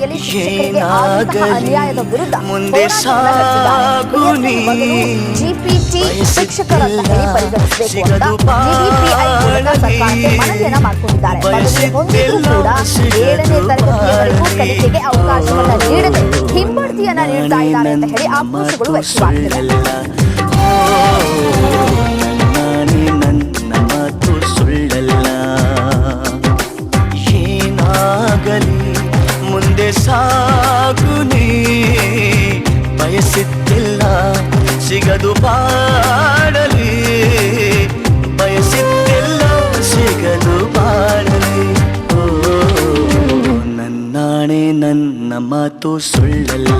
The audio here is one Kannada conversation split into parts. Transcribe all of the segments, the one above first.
ವರ್ಗಾವಣೆಯಲ್ಲಿ ಶಿಕ್ಷಕರಿಗೆ ಆದಂತಹ ಅನ್ಯಾಯದ ವಿರುದ್ಧ ಮುಂದೆ. ಜಿಪಿಟಿ ಶಿಕ್ಷಕರನ್ನ ಹೇಳಿ ಪರಿಗಣಿಸಬೇಕು ಅಂತ ಡಿಡಿಪಿಐ ಮೂಲಕ ಸರ್ಕಾರಕ್ಕೆ ಮನವಿಯನ್ನ ಮಾಡಿಕೊಂಡಿದ್ದಾರೆ. ಪದವಿ ಹೊಂದಿದ್ರು ಕೂಡ ಏಳನೇ ತರಗತಿಯವರೆಗೂ ಕಲಿಕೆಗೆ ಅವಕಾಶವನ್ನ ನೀಡದೆ ಹಿಂಬಡ್ತಿಯನ್ನ ನೀಡ್ತಾ ಇದ್ದಾರೆ ಅಂತ ಹೇಳಿ ಆಕ್ರೋಶಗಳು ವ್ಯಕ್ತವಾಗ್ತಿದೆ. ಮುಂದೆ ಸಾಗು ನೀ. ಬಯಸಿದ್ದಿಲ್ಲ ಸಿಗದು ಬಾಡಲಿ ಬಯಸಿದ್ದಿಲ್ಲ ಸಿಗದು ಬಾಡಲಿ ಓ ನನ್ನಾಣೆ ನನ್ನ ಮಾತು ಸುಳ್ಳಲ್ಲ.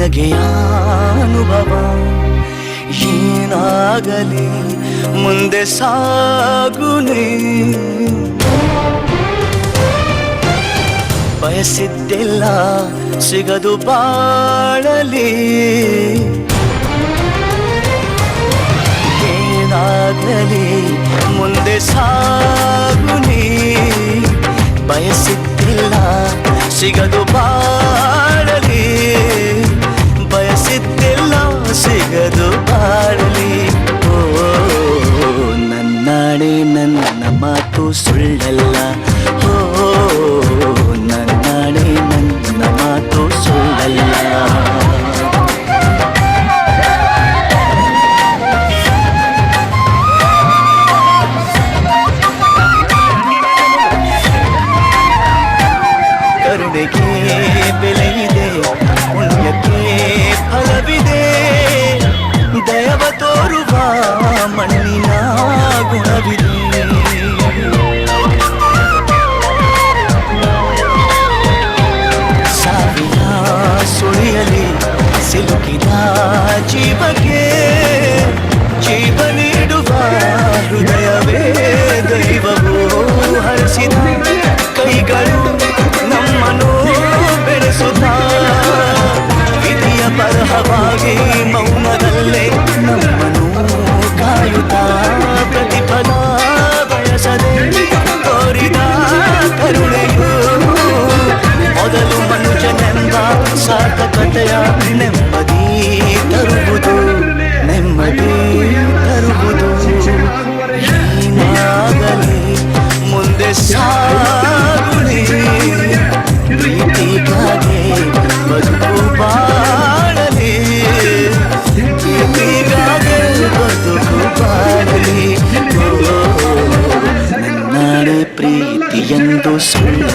ನಿನಗೆ ಅನುಭವ? ಏನಾಗಲಿ ಮುಂದೆ ಸಾಗು ಬಯಸಿದ್ದೆಲ್ಲ ಸಿಗದು ಬಾಳಲಿ. ಏನಾಗಲಿ ಮುಂದೆ ಸಾಗುನಿ. ಬಯಸಿದ್ದಿಲ್ಲ ಸಿಗದು ಬಾಳಲಿ ನನ್ನಾಣೆ ನನ್ನ ಮಾತು ಸುಳ್ಳಲ್ಲ. ಓ ಸಾರ್ಥಕತೆಯ ನೆಮ್ಮದಿ ತರುವುದು ನೆಮ್ಮದಿ ತರುವುದು ನೀನಾಗಲಿ ಮುಂದೆ ಸಾಗುಲಿ ಪ್ರೀತಿಗಾಗಿ ಬದುಕು ಬಾಳಲಿ ಪ್ರೀತಿಗಾಗಿ ಬದುಕು ಬಾಳಲಿ ನನ್ನಾಳೆ ಪ್ರೀತಿಯೆಂದು ಸುಳ್ಳು